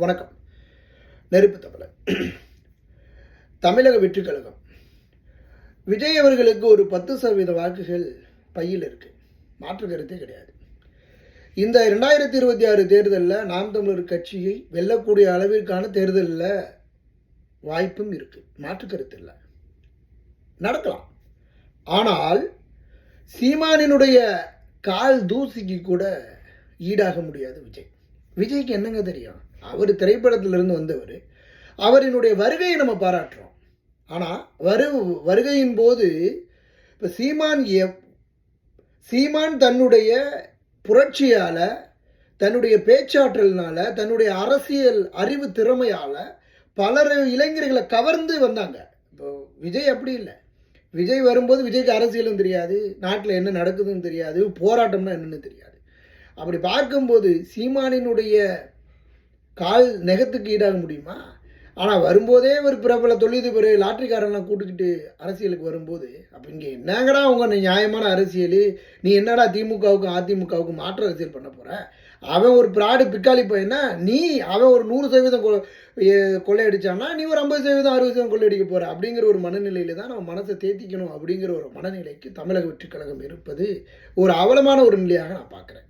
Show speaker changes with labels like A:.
A: வணக்கம். நெருப்பு தமிழர் தமிழக வெற்றி கழகம். விஜய் அவர்களுக்கு ஒரு பத்து சதவீத வாக்குகள் பையில் இருக்கு. மாற்று கருத்தே கிடையாது. இந்த ரெண்டாயிரத்தி இருபத்தி ஆறு தேர்தலில் நாம் தமிழர் கட்சியை வெல்லக்கூடிய அளவிற்கான தேர்தலில் வாய்ப்பும் இருக்கு. மாற்று கருத்து இல்லை. நடக்கலாம். ஆனால் சீமானினுடைய கால் தூசிக்கு கூட ஈடாக முடியாது விஜய். விஜய்க்கு என்னங்க தெரியும்? அவர் திரைப்படத்திலிருந்து வந்தவர். அவரினுடைய வருகையை நம்ம பாராட்டுறோம். ஆனால் வரு வருகையின் போது இப்போ சீமான் எவ் சீமான் தன்னுடைய புரட்சியால் தன்னுடைய பேச்சாற்றல்னால தன்னுடைய அரசியல் அறிவு திறமையால் பலர் இளைஞர்களை கவர்ந்து வந்தாங்க. இப்போ விஜய் அப்படி இல்லை. விஜய் வரும்போது விஜய்க்கு அரசியலும் தெரியாது நாட்டில் என்ன நடக்குதுன்னு தெரியாது போராட்டம்னா என்னென்னு தெரியாது. அப்படி பார்க்கும்போது சீமானினுடைய கால் நெகத்துக்கு ஈடாக முடியுமா? ஆனால் வரும்போதே ஒரு பிரபல தொழிலதிபர் லாட்ரிக்காரன்லாம் கூட்டுக்கிட்டு அரசியலுக்கு வரும்போது அப்போ இங்கே என்னங்கடா உங்கள் நியாயமான அரசியல்? நீ என்னடா திமுகவுக்கும் அதிமுகவுக்கும் மாற்று அரசியல் பண்ண போகிற அவன் ஒரு பிராடு பிக்காளி பையனா? நீ அவன் ஒரு நூறு சதவீதம் கொ கொள்ளையடிச்சான்னா நீ ஒரு ஐம்பது சதவீதம் அறுபது சதவீதம் கொள்ளையடிக்க போகிற அப்படிங்கிற ஒரு மனநிலையில் தான் நம்ம மனசை தேத்திக்கணும் அப்படிங்கிற ஒரு மனநிலைக்கு தமிழக வெற்றிக் கழகம் இருப்பது ஒரு அவலமான ஒரு நிலையாக நான் பார்க்குறேன்.